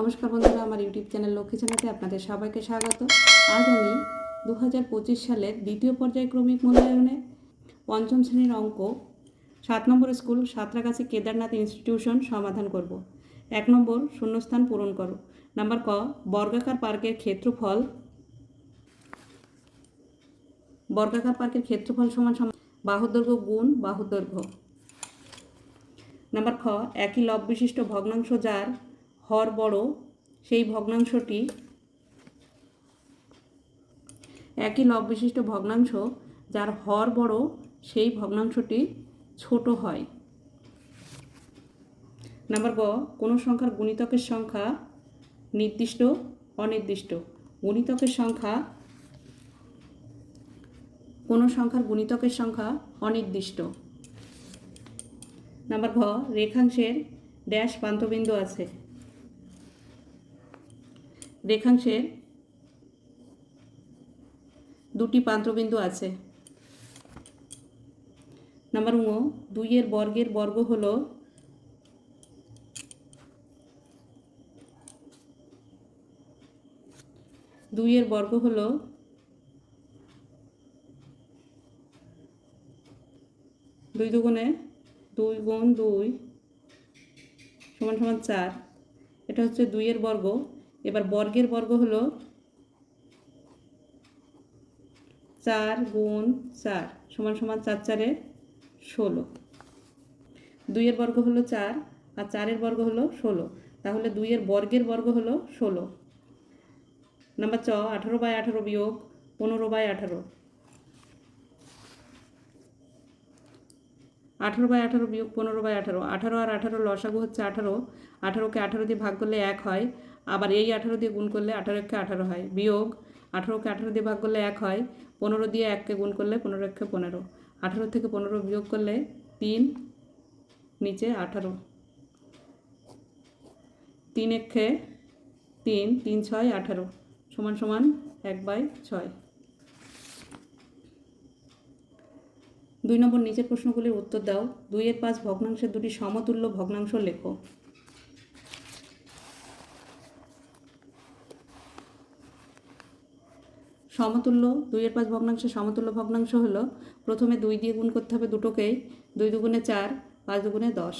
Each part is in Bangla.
নমস্কার বন্ধুরা, আমার ইউটিউব চ্যানেল লক্ষ্মী চ্যানেলে আপনাদের সবাইকে স্বাগত। আজ আমি দু হাজার পঁচিশ সালের দ্বিতীয় পর্যায়ক্রমিক মূল্যায়নে পঞ্চম শ্রেণির অঙ্ক, সাত নম্বর স্কুল, সাঁতরাগাছি কেদারনাথ ইনস্টিটিউশন সমাধান করব। এক নম্বর শূন্যস্থান পূরণ করো। নাম্বার ক, বর্গাকার পার্কের ক্ষেত্রফল। বর্গাকার পার্কের ক্ষেত্রফল সমান সমান বাহুদৈর্ঘ্য গুণ বাহুদৈর্ঘ্য। নাম্বার খ, একই লব বিশিষ্ট ভগ্নাংশ যার হর বড় সেই ভগ্নাংশটি একই লব বিশিষ্ট ভগ্নাংশ, যার হর বড় সেই ভগ্নাংশটি ছোট হয়। নাম্বার গ, কোনো সংখ্যার গুণিতকের সংখ্যা নির্দিষ্ট, অনির্দিষ্ট। গুণিতকের সংখ্যা, কোনো সংখ্যার গুণিতকের সংখ্যা অনির্দিষ্ট। নাম্বার ঘ রেখাংশের ড্যাশ প্রান্তবিন্দু আছে। রেখাংশের দুটি প্রান্তবিন্দু আছে। নাম্বার ঙ দুইয়ের বর্গের বর্গ হল দুইয়ের বর্গ হল দুই দুগুণে দুই গুণ দুই সমান সমান চার। এটা হচ্ছে দুইয়ের বর্গ। এবার বর্গের বর্গ হলো চার গুণ চার, সমান সমান চার চারে ষোলো। দুইয়ের বর্গ হলো চার আর চারের বর্গ হলো ষোলো। তাহলে দুইয়ের বর্গের বর্গ হলো ষোলো। নাম্বার চ, আঠারো বাই আঠারো বিয়োগ পনেরো বাই আঠারো। আঠারো বাই আঠারো বিয়োগ পনেরো বাই আঠারো। আঠারো আর আঠারো লসাগু হচ্ছে আঠারো। আঠারোকে আঠারো দিয়ে ভাগ করলে এক হয়। আবার এই আঠারো দিয়ে গুণ করলে আঠারো একে আঠারো হয়। বিয়োগ আঠারোকে আঠারো দিয়ে ভাগ করলে এক হয়। পনেরো দিয়ে এককে গুণ করলে পনেরো একে পনেরো। আঠারো থেকে পনেরো বিয়োগ করলে তিন, নিচে আঠারো। তিন একে তিন তিন ছয়, আঠারো। সমান সমান এক বাই ছয়। দুই নম্বর নিচের প্রশ্নগুলির উত্তর দাও। দুইয়ের পাঁচ ভগ্নাংশের দুটি সমতুল্য ভগ্নাংশ লেখো। সমতুল্য, দুইয়ের পাঁচ ভগ্নাংশের সমতুল্য ভগ্নাংশ হলো প্রথমে দুই দিয়ে গুণ করতে হবে দুটোকেই, দুই দুগুণে চার, পাঁচ দুগুণে দশ।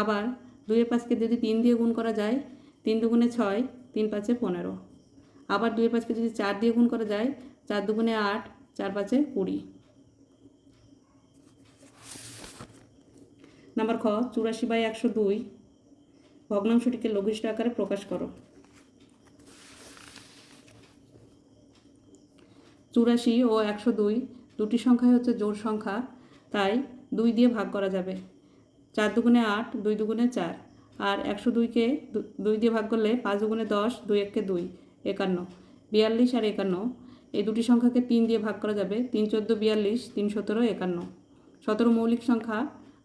আবার দুইয়ের পাঁচকে যদি তিন দিয়ে গুণ করা যায়, তিন দুগুণে ছয়, তিন পাঁচে পনেরো। আবার দুইয়ের পাঁচকে যদি চার দিয়ে গুণ করা যায়, চার দুগুণে আট, চার পাঁচে কুড়ি। নাম্বার খ, চুরাশি বাই একশো দুই, ভগ্নাংশটিকে লঘিষ্ঠ আকারে প্রকাশ করো। চুরাশি ও একশো দুই, দুটি সংখ্যাই হচ্ছে জোড় সংখ্যা, তাই দুই দিয়ে ভাগ করা যাবে। চার দুগুণে আট, দুই দুগুণে চার, আর একশো দুইকে দুই দিয়ে ভাগ করলে পাঁচ দুগুণে দশ, দুই এককে দুই, একান্ন, বিয়াল্লিশ আর একান্ন, এই দুটি সংখ্যাকে তিন দিয়ে ভাগ করা যাবে। তিন চোদ্দ, বিয়াল্লিশ, তিন সতেরো, একান্ন, সতেরো মৌলিক সংখ্যা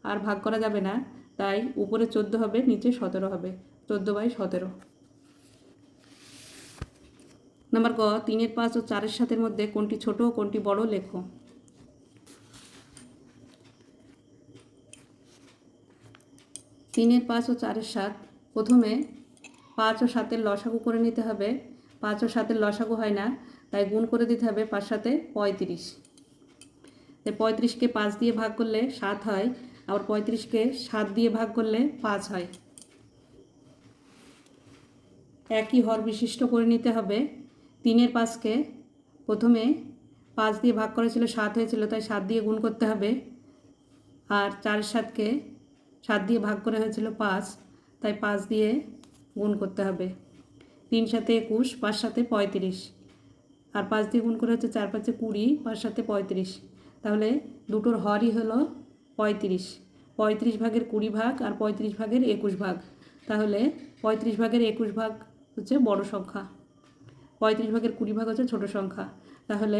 আর ভাগ করা যাবে না, তাই উপরে চোদ্দ হবে, নিচে সতেরো হবে, চোদ্দ বাই সতেরো। নাম্বার ক, তিনের পাঁচ ও চারের সাতের মধ্যে কোনটি ছোট ও কোনটি বড় লেখো। তিনের পাঁচ ও চারের সাত, প্রথমে পাঁচ ও সাতের লসাগু করে নিতে হবে। পাঁচ ও সাতের লসাগু হয় না, তাই গুণ করে দিতে হবে পাঁচ সাথে পঁয়ত্রিশ। তাই পঁয়ত্রিশকে পাঁচ দিয়ে ভাগ করলে সাত হয়, আবার পঁয়ত্রিশকে সাত দিয়ে ভাগ করলে পাঁচ হয়। একই হর বিশিষ্ট করে নিতে হবে। তিনের পাঁচকে প্রথমে পাঁচ দিয়ে ভাগ করেছিল সাত হয়েছিল, তাই সাত দিয়ে গুণ করতে হবে। আর চার সাতকে সাত দিয়ে ভাগ করে হয়েছিল পাঁচ, তাই পাঁচ দিয়ে গুণ করতে হবে। তিন সাথে একুশ, পাঁচ সাথে পঁয়ত্রিশ। আর পাঁচ দিয়ে গুণ করে হচ্ছে চার পাঁচে কুড়ি, পাঁচ সাথে পঁয়ত্রিশ। তাহলে দুটোর হরই হলো পঁয়ত্রিশ। পঁয়ত্রিশ ভাগের কুড়ি ভাগ আর পঁয়ত্রিশ ভাগের একুশ ভাগ। তাহলে পঁয়ত্রিশ ভাগের একুশ ভাগ হচ্ছে বড় সংখ্যা। পঁয়ত্রিশ ভাগের কুড়ি ভাগ হচ্ছে ছোট সংখ্যা। তাহলে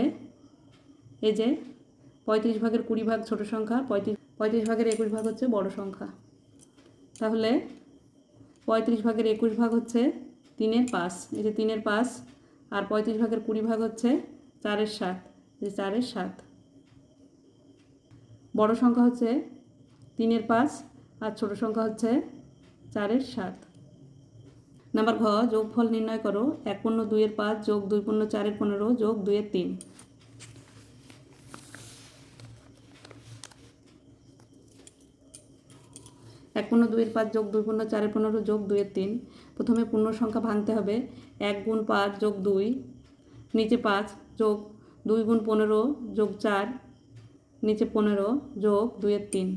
এই যে পঁয়ত্রিশ ভাগের কুড়ি ভাগ ছোট সংখ্যা, পঁয়ত্রিশ পঁয়ত্রিশ ভাগের একুশ ভাগ হচ্ছে বড় সংখ্যা। তাহলে পঁয়ত্রিশ ভাগের একুশ ভাগ হচ্ছে তিনের পাঁচ। এই যে তিনের পাঁচ আর পঁয়ত্রিশ ভাগের কুড়ি ভাগ হচ্ছে চারের সাত। যে চারের সাত। বড় সংখ্যা হচ্ছে তিনের পাঁচ আর ছোট সংখ্যা হচ্ছে চারের সাত। নাম্বার ঘ, যোগফল নির্ণয় করো। এক পূর্ণ দুইয়ের পাঁচ যোগ দুই পূর্ণ চারের পনেরো যোগ দুইয়ের তিন। এক পূর্ণ দুইয়ের পাঁচ যোগ দুই পূর্ণ চারের পনেরো যোগ দুইয়ের তিন। প্রথমে পূর্ণ সংখ্যা ভাঙতে হবে। এক গুণ পাঁচ যোগ দুই, নিচে পাঁচ যোগ দুই গুণ পনেরো যোগ চার, নিচে পনেরো যোগ দুইয়ের তিন।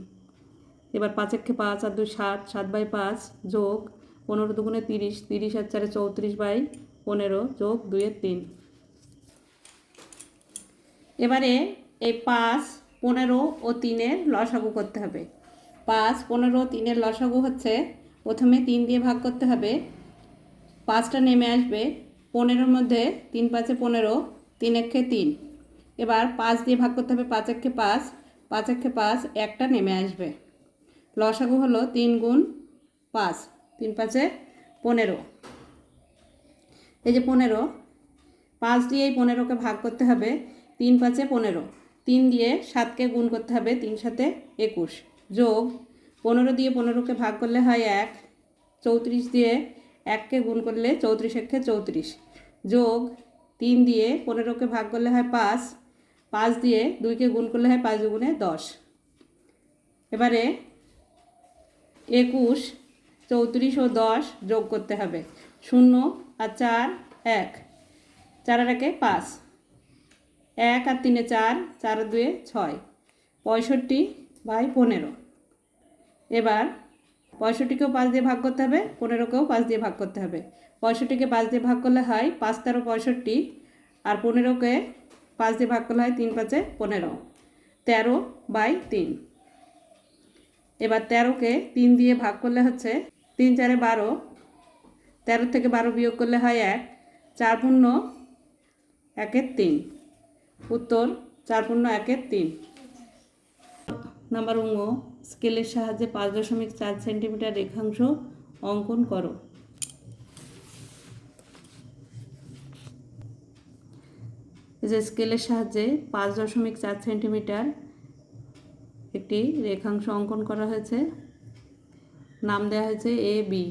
এবার পাঁচ একে পাঁচ আর দুই সাত সাত বাই পাঁচ যোগ পনেরো দুগুণে তিরিশ তিরিশ আর চারে চৌত্রিশ বাই পনেরো যোগ দুইয়ের তিন। এবারে এই পাঁচ, পনেরো ও তিনের লসাগু করতে হবে। পাঁচ, পনেরো, তিনের লসাগু হচ্ছে প্রথমে তিন দিয়ে ভাগ করতে হবে। পাঁচটা নেমে আসবে পনেরোর মধ্যে তিন পাঁচে পনেরো, তিন একে তিন। এবার পাঁচ দিয়ে ভাগ করতে হবে পাঁচ একে পাঁচ পাঁচ একে পাঁচ, একটা নেমে আসবে। লসাগু হলো তিন গুণ পাঁচ। তিন পাঁচে পনেরো। এই যে পনেরো, পাঁচ দিয়ে এই পনেরোকে ভাগ করতে হবে, তিন পাঁচে পনেরো। তিন দিয়ে সাতকে গুণ করতে হবে, তিন সাথে একুশ। যোগ পনেরো দিয়ে পনেরোকে ভাগ করলে হয় এক, চৌত্রিশ দিয়ে এককে গুণ করলে চৌত্রিশ একে চৌত্রিশ। যোগ তিন দিয়ে পনেরোকে ভাগ করলে হয় পাঁচ পাঁচ দিয়ে দুইকে গুণ করলে হয় পাঁচ দুগুণে দশ। এবারে একুশ চৌত্রিশ ও দশ যোগ করতে হবে। শূন্য আর চার, এক। চার আর একে পাঁচ। এক আর তিনে চার চার দুয়ে ছয়। পঁয়ষট্টি বাই পনেরো। এবার পঁয়ষট্টিকেও পাঁচ দিয়ে ভাগ করতে হবে, পনেরোকেও পাঁচ দিয়ে ভাগ করতে হবে। পঁয়ষট্টিকে পাঁচ দিয়ে ভাগ করলে হয় পাঁচ তেরো পঁয়ষট্টি আর পনেরোকে পাঁচ দিয়ে ভাগ করলে হয় তিন পাঁচে পনেরো। তেরো বাই তিন। এবার তেরোকে তিন দিয়ে ভাগ করলে হচ্ছে তিন চারে বারো, তেরো থেকে বারো বিয়োগ করলে হয় এক, চার পূর্ণ একের তিন। উত্তর, চার পূর্ণ একের তিন। নাম্বার উঙ্গ স্কেলের সাহায্যে পাঁচ দশমিক চার সেন্টিমিটার রেখাংশ অঙ্কন করো। যে স্কেলের সাহায্যে পাঁচ দশমিক চার সেন্টিমিটার একটি রেখাংশ অঙ্কন করা হয়েছে। নাম দেওয়া হয়েছে এ বি।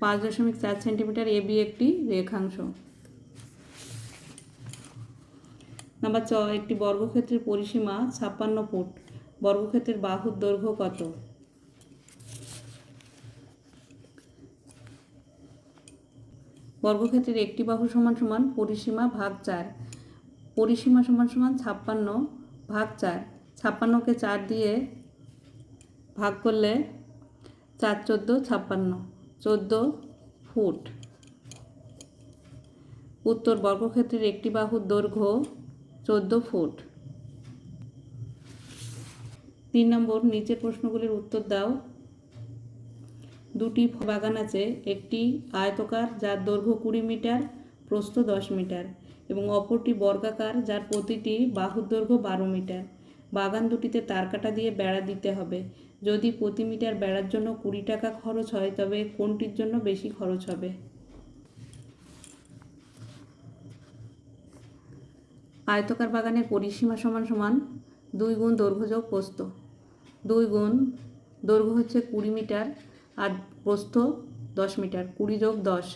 পাঁচ দশমিক চার সেন্টিমিটার এ বি একটি রেখাংশ। নাম্বার চ একটি বর্গক্ষেত্রের পরিসীমা ছাপ্পান্ন ফুট। বর্গক্ষেত্রের বাহুর দৈর্ঘ্য কত? বর্গক্ষেত্রের একটি বাহু সমান সমান পরিসীমা ভাগ চার। পরিসীমা সমান সমান ছাপ্পান্ন ভাগ চার। ছাপ্পান্নকে চার দিয়ে ভাগ করলে চার চোদ্দ ছাপ্পান্ন, চোদ্দ ফুট। উত্তর বর্গক্ষেত্রের একটি বাহুর দৈর্ঘ্য চোদ্দ ফুট। তিন নম্বর, নিচের প্রশ্নগুলির উত্তর দাও। দুটি বাগান আছে, একটি আয়তকার যার দৈর্ঘ্য কুড়ি মিটার, প্রস্থ দশ মিটার, এবং অপরটি বর্গাকার যার প্রতিটি বাহুর দৈর্ঘ্য বারো মিটার। বাগান দুটিতে তারকাটা দিয়ে বেড়া দিতে হবে। যদি প্রতি মিটার বেড়ার জন্য কুড়ি টাকা খরচ হয়, তবে কোনটির জন্য বেশি খরচ হবে? আয়তকার বাগানের পরিসীমা সমান সমান দুই গুণ দৈর্ঘ্য যোগ প্রস্থ। দুই গুণ দৈর্ঘ্য হচ্ছে কুড়ি মিটার আর প্রস্থ দশ মিটার। কুড়ি যোগ দশ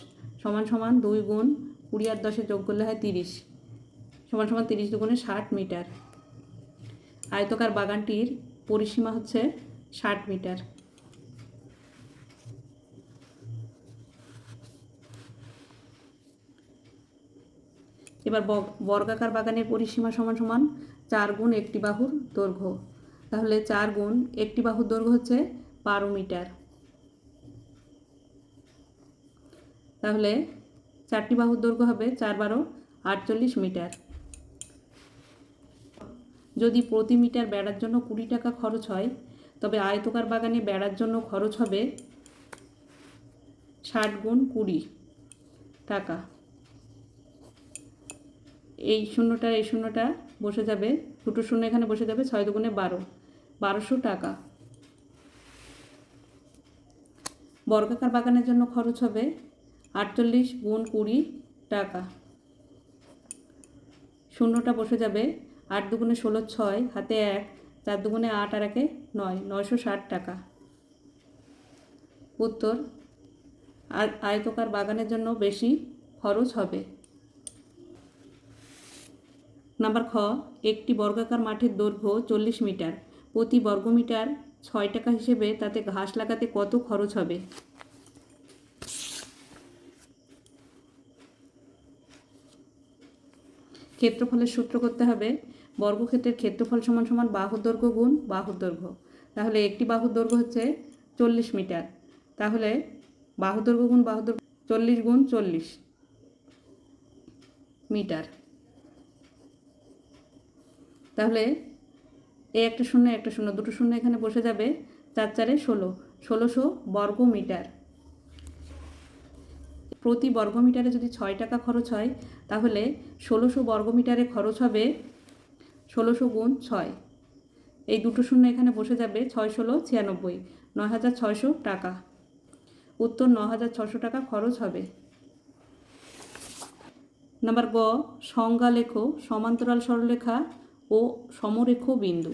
সমান সমান দুই গুণ কুড়ি আর দশে যোগ করলে হয় তিরিশ। সমান সমান তিরিশ দুগুণে ষাট মিটার। আয়তকার বাগানটির পরিসীমা হচ্ছে ষাট মিটার। এবার বর্গাকার বাগানের পরিসীমা সমান সমান চার গুণ একটি বাহুর দৈর্ঘ্য। তাহলে চার গুণ একটি বাহুর দৈর্ঘ্য হচ্ছে বারো মিটার। তাহলে চারটি বাহুর দৈর্ঘ্য হবে চার বারো আটচল্লিশ মিটার। যদি প্রতি মিটার বেড়ার জন্য কুড়ি টাকা খরচ হয়, তবে আয়তকার বাগানে বেড়ার জন্য খরচ হবে ষাট গুণ কুড়ি টাকা। এই শূন্যটা এই শূন্যটা বসে যাবে, দুটো শূন্য এখানে বসে যাবে, ছয় দুগুণে বারো, বারোশো টাকা। বর্গাকার বাগানের জন্য খরচ হবে আটচল্লিশ গুণ কুড়ি টাকা। শূন্যটা বসে যাবে আট দুগুণে ষোলো ছয়, হাতে এক, চার দুগুণে আট আর একে নয়, নয়শো ষাট টাকা। উত্তর আয়তকার বাগানের জন্য বেশি খরচ হবে। নাম্বার খ, একটি বর্গাকার মাঠের দৈর্ঘ্য চল্লিশ মিটার। প্রতি বর্গমিটার ছয় টাকা হিসেবে তাতে ঘাস লাগাতে কত খরচ হবে? ক্ষেত্রফলের সূত্র করতে হবে বর্গক্ষেত্রের ক্ষেত্রফল সমান সমান বাহুর দৈর্ঘ্য গুণ বাহুর দৈর্ঘ্য। তাহলে একটি বাহুর দৈর্ঘ্য হচ্ছে চল্লিশ মিটার। তাহলে বাহুর দৈর্ঘ্য গুণ বাহুর দৈর্ঘ্য চল্লিশ গুণ চল্লিশ মিটার। তাহলে এ একটা শূন্য একটা শূন্য, দুটো শূন্য এখানে বসে যাবে চার চারে ষোলো। ষোলোশো বর্গ মিটার। প্রতি বর্গমিটারে যদি ছয় টাকা খরচ হয়, তাহলে ষোলোশো বর্গমিটারে খরচ হবে ষোলোশো গুণ ছয়। এই দুটো শূন্য এখানে বসে যাবে ছয় ষোলো ছিয়ানব্বই, নয় হাজার ছয়শো টাকা। উত্তর ন হাজার ছশো টাকা খরচ হবে। নাম্বার গ সংজ্ঞা লেখো সমান্তরাল সরলরেখা ও সমরেখ বিন্দু।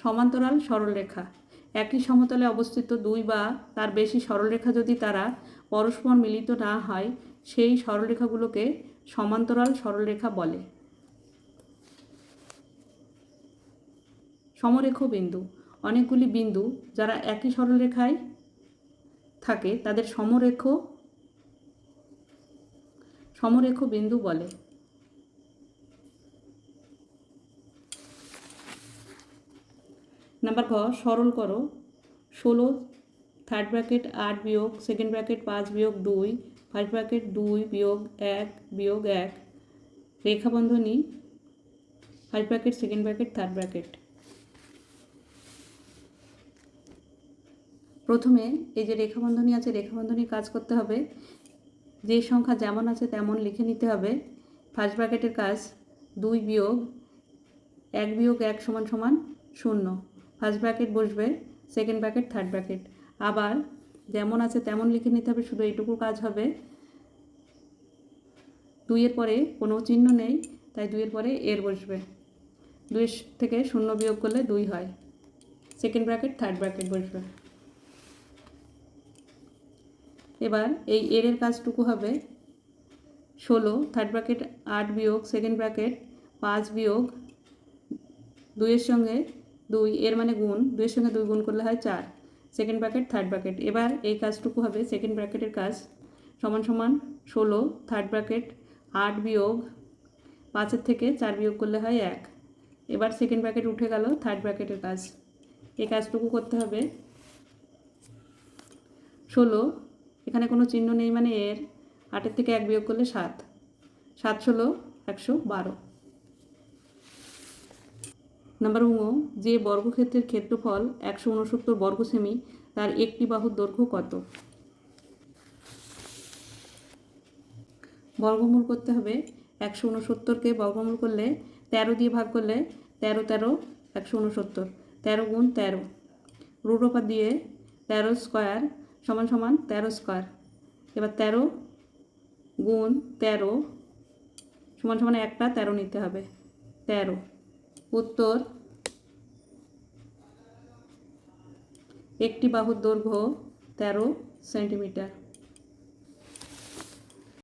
সমান্তরাল সরলরেখা, একই সমতলে অবস্থিত দুই বা তার বেশি সরলরেখা যদি তারা পরস্পর মিলিত না হয়, সেই সরলরেখাগুলোকে সমান্তরাল সরলরেখা বলে। সমরেখ বিন্দু। অনেকগুলি বিন্দু যারা একই সরলরেখায় থাকে, তাদের সমরেখ সমরেখ বিন্দু বলে। নাম্বার ঘ, সরল করো। ষোলো থার্ড ব্র্যাকেট আট বিয়োগ সেকেন্ড ব্র্যাকেট পাঁচ বিয়োগ, দুই ফার্স্ট ব্র্যাকেট দুই বিয়োগ এক বিয়োগ এক রেখা বন্ধনী first bracket second bracket third bracket প্রথমে এই যে রেখাবন্ধনী আছে রেখাবন্ধনী কাজ করতে হবে। যে সংখ্যা যেমন আছে তেমন লিখে নিতে হবে। ফার্স্ট ব্র্যাকেটের কাজ, দুই বিয়োগ এক বিয়োগ এক সমান সমান শূন্য। ফার্স্ট ব্র্যাকেট বসবে সেকেন্ড ব্র্যাকেট থার্ড ব্র্যাকেট আবার যেমন আছে তেমন লিখে নিতে হবে, শুধু এইটুকু কাজ হবে। দুইয়ের পরে কোনো চিহ্ন নেই, তাই দুইয়ের পরে এর বসবে। দুইয়ের থেকে শূন্য বিয়োগ করলে দুই হয়। সেকেন্ড ব্র্যাকেট, থার্ড ব্র্যাকেট বসবে। এবার এই এর এর কাজটুকু হবে। ষোলো, থার্ড ব্র্যাকেট, আট বিয়োগ, সেকেন্ড ব্র্যাকেট, পাঁচ বিয়োগ, দুইয়ের সঙ্গে দুই, এর মানে গুণ। দুইয়ের সঙ্গে দুই গুণ করলে হয় চার। সেকেন্ড ব্র্যাকেট থার্ড ব্র্যাকেট এবার এই কাজটুকু হবে সেকেন্ড ব্র্যাকেটের কাজ। সমান সমান ষোলো থার্ড ব্র্যাকেট আট বিয়োগ, পাঁচের থেকে চার বিয়োগ করলে হয় এক। এবার সেকেন্ড ব্র্যাকেট উঠে গেল থার্ড ব্র্যাকেটের কাজ। এই কাজটুকু করতে হবে। ষোলো, এখানে কোনো চিহ্ন নেই মানে এর। আটের থেকে এক বিয়োগ করলে সাত। সাত ষোলো, একশো বারো। নাম্বার উঙো যে বর্গক্ষেত্রের ক্ষেত্রফল একশো উনসত্তর বর্গ সেমি, তার একটি বাহুর দৈর্ঘ্য কত? বর্গমূল করতে হবে একশো উনসত্তরকে বর্গমূল করলে তেরো দিয়ে ভাগ করলে তেরো তেরো একশো উনসত্তর তেরো গুণ তেরো। রুট ওপার দিয়ে তেরো স্কোয়ার সমান সমান তেরো স্কোয়ার। এবার তেরো গুণ তেরো সমান সমান একটা, তেরো নিতে হবে। তেরো। উত্তর। একটি বাহুর দৈর্ঘ্য তেরো সেন্টিমিটার।